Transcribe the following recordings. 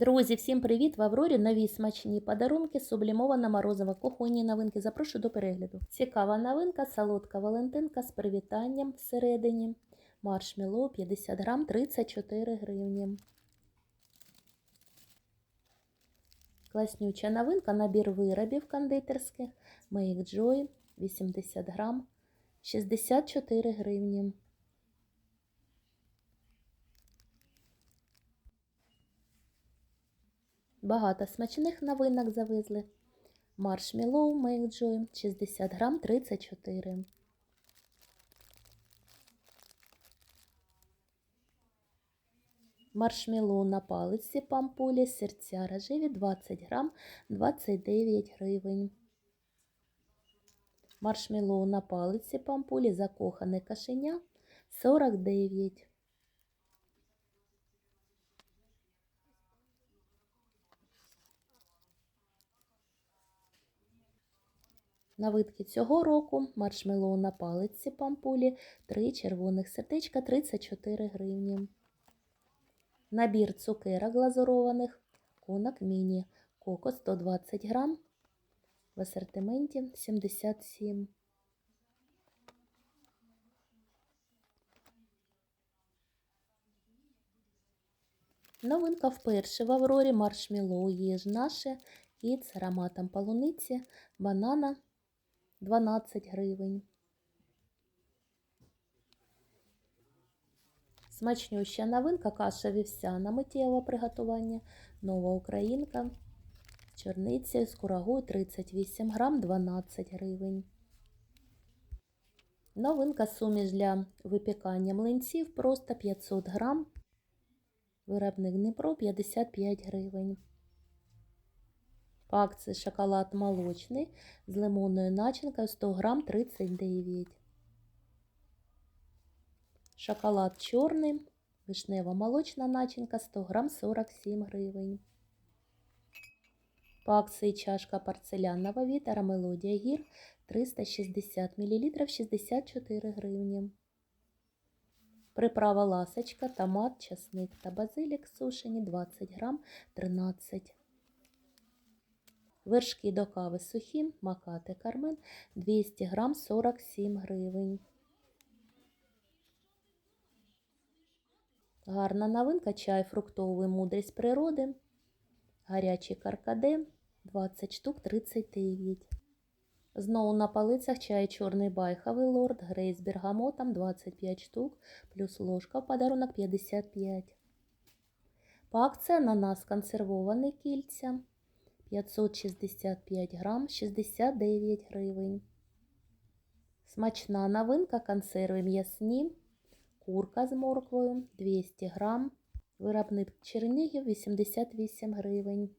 Друзі, всім привіт! В Аврорі нові смачні подарунки, сублімована морозова, кухонні новинки. Запрошую до перегляду. Цікава новинка, солодка Валентинка з привітанням всередині. Маршмеллоу 50 грам 34 гривні. Класнюча новинка, набір виробів кондитерських. Make Joy 80 грам 64 гривні. Багато смачних новинок завезли. Маршмеллоу Мейкджой 60 грам 34. Маршмеллоу на палиці пампулі серця рожеві 20 грам 29 гривень. Маршмеллоу на палиці пампулі закохане кашеня 49 Новинки цього року маршмеллоу на палиці пампулі, 3 червоних сердечка 34 гривні. Набір цукерок глазурованих, конок міні, коко 120 грам, в асортименті 77. Новинка вперше в Аврорі маршмеллоу є ж наше і з ароматом полуниці, банана 12 гривень. Смачнюща новинка каша вівсяна миттєвого приготування. Нова українка. Чорниця з курагою 38 грам 12 гривень. Новинка суміш для випікання млинців просто 500 грам. Виробник Дніпро 55 гривень. По акції шоколад молочний з лимонною начинкою 100 грам 39. Шоколад чорний, вишнева молочна начинка 100 грам 47 гривень. По акції чашка порцелянного вітера мелодія гір 360 мл 64 гривні. Приправа ласочка, томат, часник та базилік сушені 20 грам 13 Вершки до кави сухі, макати кармен 200 грам 47 гривень. Гарна новинка чай фруктовий мудрість природи. Гарячий каркаде 20 штук 39. Знову на полицях чай чорний байховий лорд, грей з бергамотом 25 штук, плюс ложка в подарунок 55. По акції ананас консервований кільця 565 грам 69 гривень. Смачна новинка консерви м'ясні. Курка з морквою 200 грам. Виробник Чернігів 88 гривень.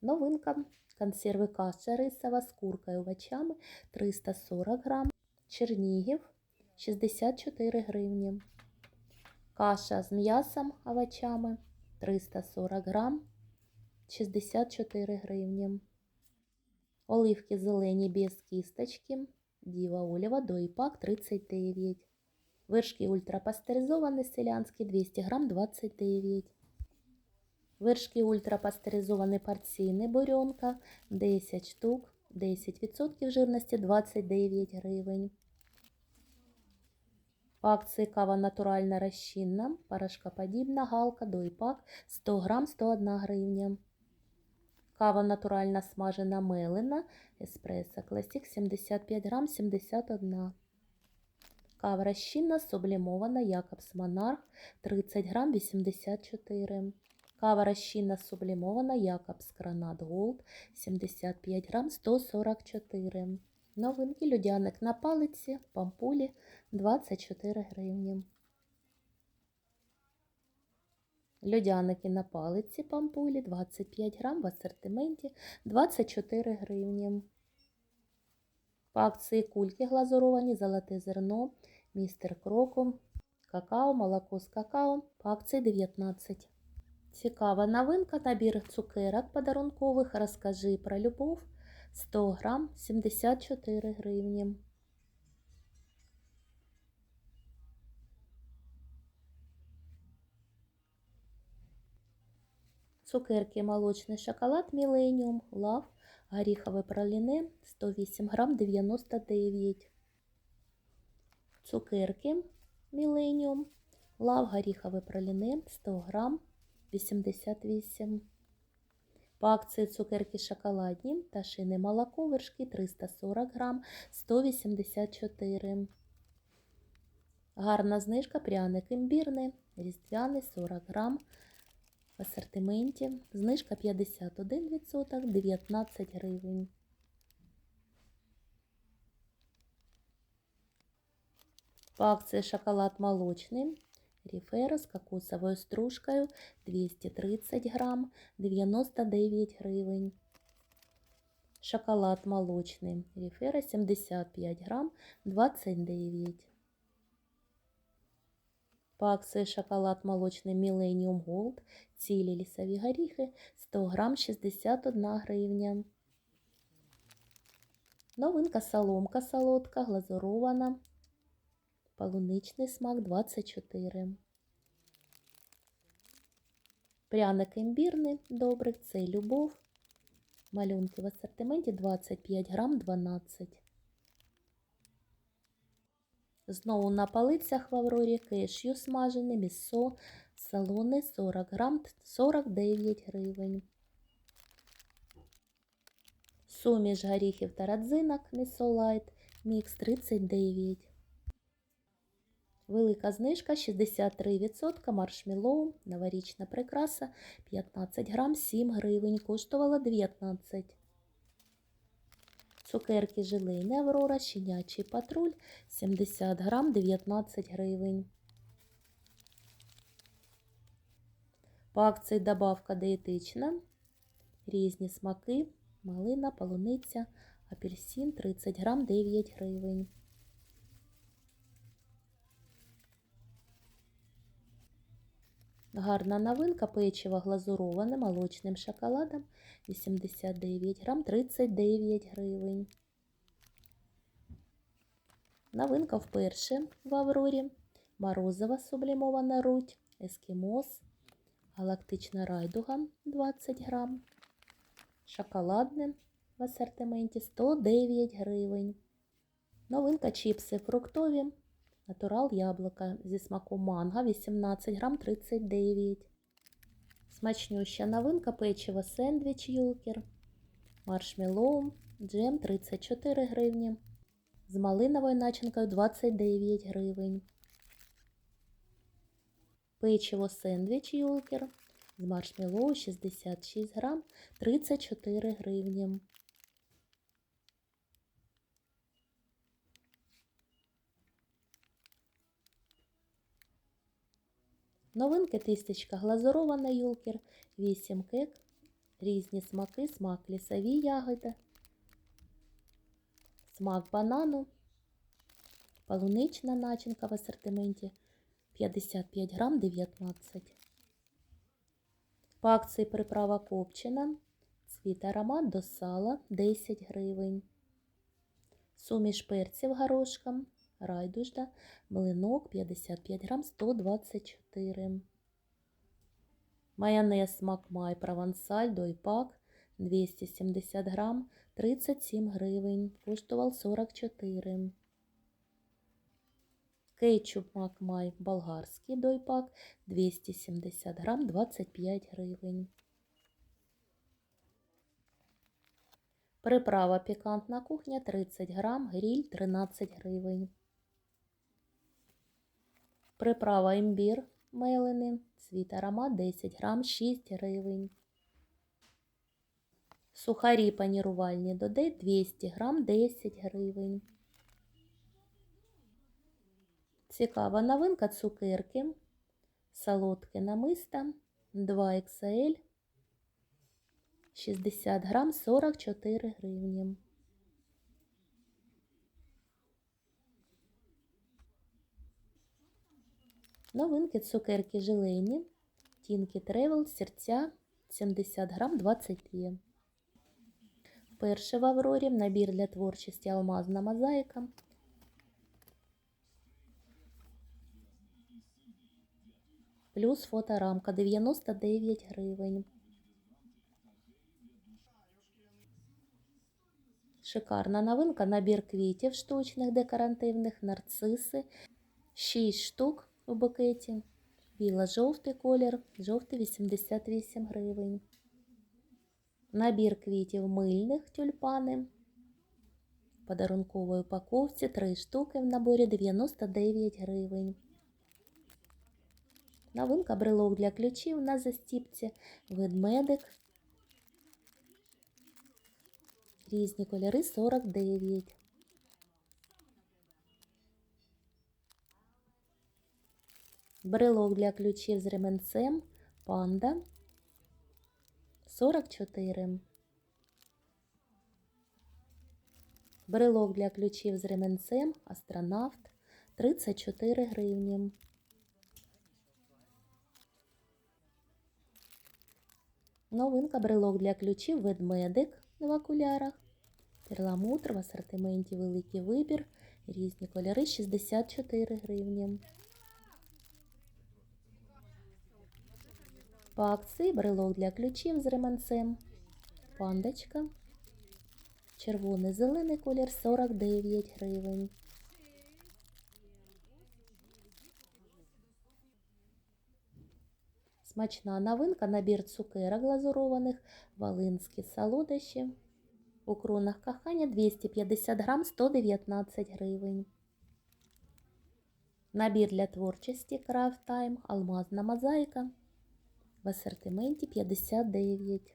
Новинка консерви каша рисова з куркою овочами 340 грам. Чернігів 64 гривні. Каша з м'ясом овочами 340 грам 64 гривні. Оливки зелені без кісточки. Діва Олєва доїпак 39. Вершки ультрапастеризовані селянські 200 грам 29. Вершки ультрапастеризовані порційні бурьонка 10 штук, 10% жирності 29 гривень. Акції кава натуральна розчинна, порошкоподібна галка, дойпак 100 грам 101 гривня. Кава натуральна смажена мелена, еспресо класік 75 грам 71. Кава розчинна сублімована Якобс Монарх 30 грам 84. Кава розчинна сублімована Якобс Гранат Голд 75 грам 144. Новинки людяник на палиці, пампулі 24 гривні. Льодяники на палиці пампулі 25 грам в асортименті 24 гривні. По акції кульки глазуровані, золоте зерно, містер Кроку, какао, молоко з какао по акції 19. Цікава новинка, набір цукерок подарункових. Розкажи про любов 100 грам 74 гривні. Цукерки молочний шоколад Міленіум, лав, горіхове праліне 108 грам 99. Цукерки Міленіум, лав, горіхове праліне 100 грам 88. По акції цукерки шоколадні та шини молоко вершки 340 грам 184. Гарна знижка пряник імбірний, різдвяний 40 грам в асортименті. Знижка 51%, 19 гривень. По акції шоколад молочний. Ріфера з кокосовою стружкою 230 грам 99 гривень. Шоколад молочний. Ріфера 75 грам 29. По акції шоколад молочний Millennium Gold, цілі лісові горіхи 100 грам 61 гривня. Новинка соломка солодка, глазурована. Полуничний смак 24. Пряник імбірний, добрий, це любов. Малюнки в асортименті 25 грам 12. Знову на полицях в Аврорі кешю смажене, місо, салони 40 грам 49 гривень. Суміш горіхів та родзинок місо лайт, мікс 39. Велика знижка 63%, маршмеллоу, новорічна прикраса 15 грам 7 гривень, коштувала 19. Цукерки желейні Аврора, щенячий патруль 70 грам 19 гривень. По акції добавка диетична. Різні смаки, малина, полуниця, апельсин 30 грам 9 гривень. Гарна новинка печиво глазуроване молочним шоколадом 89 грам 39 гривень. Новинка вперше в Аврорі. Морозова сублімована руть, ескімос, галактична райдуга 20 грам. Шоколадне в асортименті 109 гривень. Новинка чіпси фруктові. Натурал яблука зі смаком манго 18 грам 39. Смачнюща новинка печиво сендвіч юлкер. Маршмеллоу джем 34 гривні. З малиновою начинкою 29 гривень. Печиво сендвіч юлкер з маршмеллоу 66 грам 34 гривні. Новинки тістечка глазурована юлкер, 8 кек, різні смаки, смак лісові ягоди, смак банану, полунична начинка в асортименті 55 грам 19. По акції приправа копчена, цвіт аромат до сала 10 гривень. Суміш перців горошком райдужда, млинок 55 грам 124. Майонез Макмай Провансаль Дойпак 270 грам 37 гривень, коштував 44. Кетчуп Макмай болгарський Дойпак 270 грам 25 гривень. Приправа пікантна кухня 30 грам, гріль 13 гривень. Приправа імбір мелений, цвіт аромат 10 грам 6 гривень. Сухарі панірувальні додей 200 грам 10 гривень. Цікава новинка цукерки. Солодке намиста 2XL 60 грам 44 гривні. Новинки цукерки Желені тінки тревел, серця 70 грам 20 є. Перше в Аврорі набір для творчості алмазна мозаїка. Плюс фоторамка 99 гривень. Шикарна новинка. Набір квітів штучних декоративних, нарциси. 6 штук у букеті. Біло-жовтий колір, жовтий 88 гривень. Набір квітів мильних тюльпани. В подарунковій упаковці 3 штуки в наборі 99 гривень. Новинка брелок для ключів на застіпці, ведмедик. Різні кольори 49. Брелок для ключів з ременцем панда 44. Брелок для ключів з ременцем астронавт 34 гривні. Новинка брелок для ключів ведмедик в окулярах. Перламутр в асортименті великий вибір. Різні кольори 64 гривні. По акції брелок для ключів з реманцем. Пандочка. Червоний зелений колір 49 гривень. Смачна новинка, набір цукерок глазурованих, волинські солодощі. У кронах кохання 250 грам 119 гривень. Набір для творчості Craft Time, алмазна мозаїка. В асортименті 59.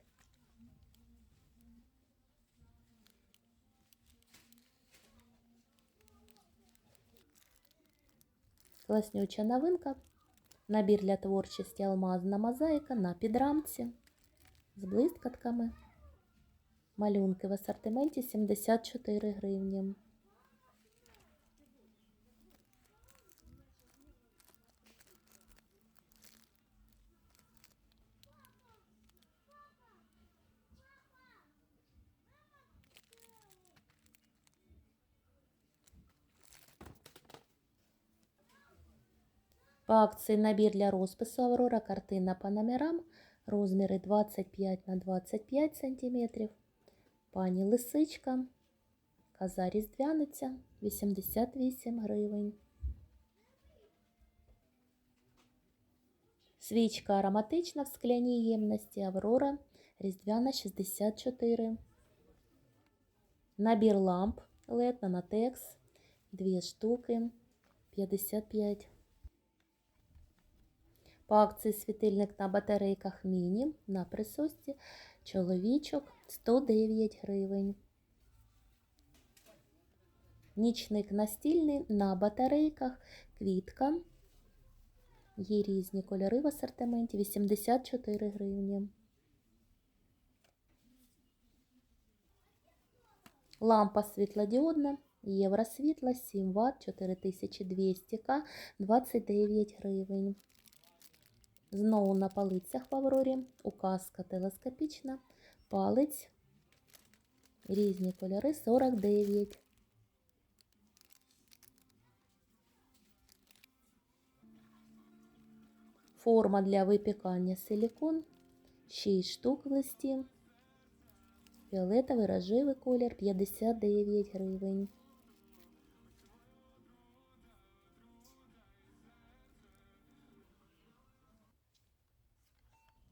Класнюча новинка. Набір для творчості алмазна мозаїка на підрамці з блискітками. Малюнки в асортименті 74 гривні. По акції набір для розпису Аврора картина по номерам, розміри 25 на 25 см. Пані Лисичка, коза різдвяниця 88 гривень. Свічка ароматична в скляній ємності Аврора різдвяна 64. Набір ламп LED Nanotex 2 штуки 55. По акції світильник на батарейках міні на присосці чоловічок 109 гривень. Нічник настільний на батарейках квітка. Є різні кольори в асортименті 84 гривні. Лампа світлодіодна Євросвітла 7 Вт 4200К 29 гривень. Знову на палицях в Аврорі. Указка телескопічна, палець, різні кольори 49. Форма для випікання силікон 6 штук в листі. Фіолетовий рожевий колір 59 гривень.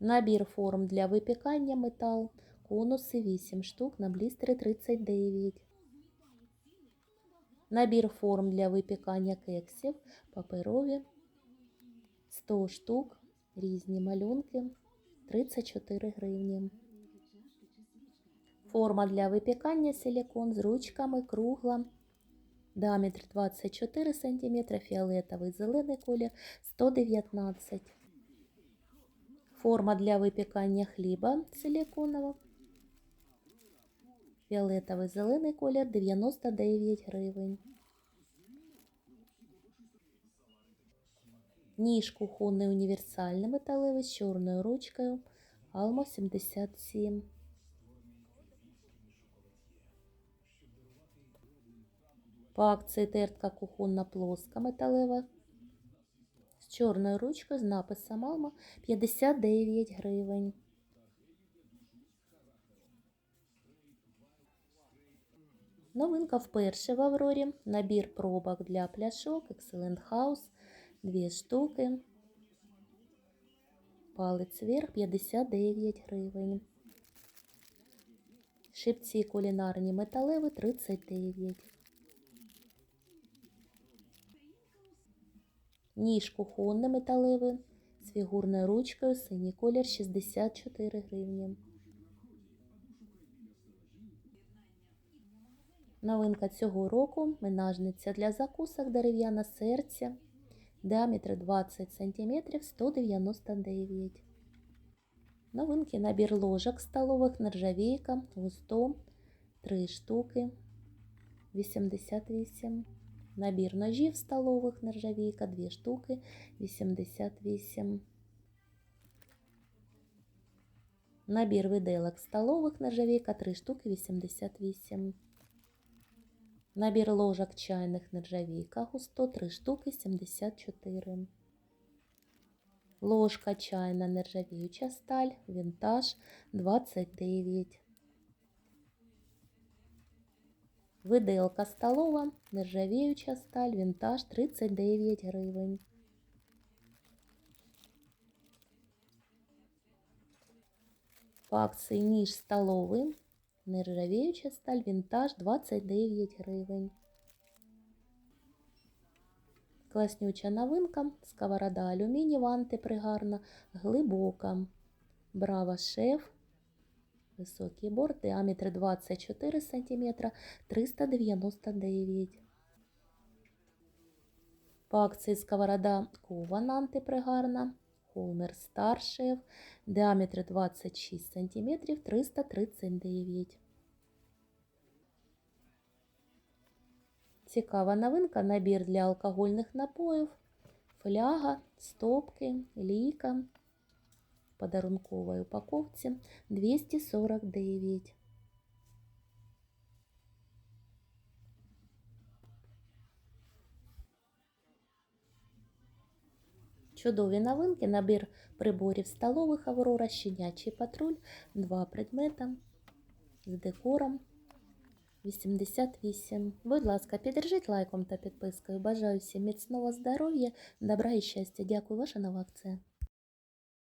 Набір форм для випікання метал, конуси 8 штук на блістери 39. Набір форм для випікання кексів, паперові 100 штук, різні малюнки 34 гривні. Форма для випікання силікон з ручками кругла. Діаметр 24 см, фіолетовий зелений колір 119 Форма для випікання хліба силіконова. Фіолетовий зелений колір 99 гривень. Ніж кухонний універсальний металевий з чорною ручкою. Алмо 77. По акції тертка кухонна плоска металева чорною ручкою з написом Алма 59 гривень. Новинка вперше в Аврорі. Набір пробок для пляшок Excellent House. Дві штуки. Палець вверх 59 гривень. Шипці кулінарні металеві 39. Ніж кухонний металевий з фігурною ручкою, синій колір 64 гривні. Новинка цього року менажниця для закусок дерев'яна серця. Діаметр 20 см 199. Новинки набір ложок столових нержавійка густо 3 штуки 88. Набір ножів столових нержавійка 2 штуки 88. Набір виделок столових нержавійка 3 штуки 88. Набір ложок чайних нержавійка густо 3 штуки 74. Ложка чайна нержавіюча сталь, вінтаж 29. Виделка столова, нержавіюча сталь, вінтаж 39 гривень. По акції ніж столовий, нержавіюча сталь, вінтаж 29 гривень. Класнюча новинка, сковорода алюмінієва антипригарна, глибока. Браво шеф. Високий борт, діаметр 24 см, 399. По акції сковорода кована антипригарна, Холмер Стар шеф, діаметр 26 см, 339. Цікава новинка, набір для алкогольних напоїв, фляга, стопки, лійка в подарунковій упаковці 249. Чудові новинки, набір приборів столових Аврора, щенячий патруль, два предмета з декором. 88. Будь ласка, піддержіть лайком та підпискою. Бажаю всім міцного здоров'я, добра і щастя. Дякую, ваша нова акція.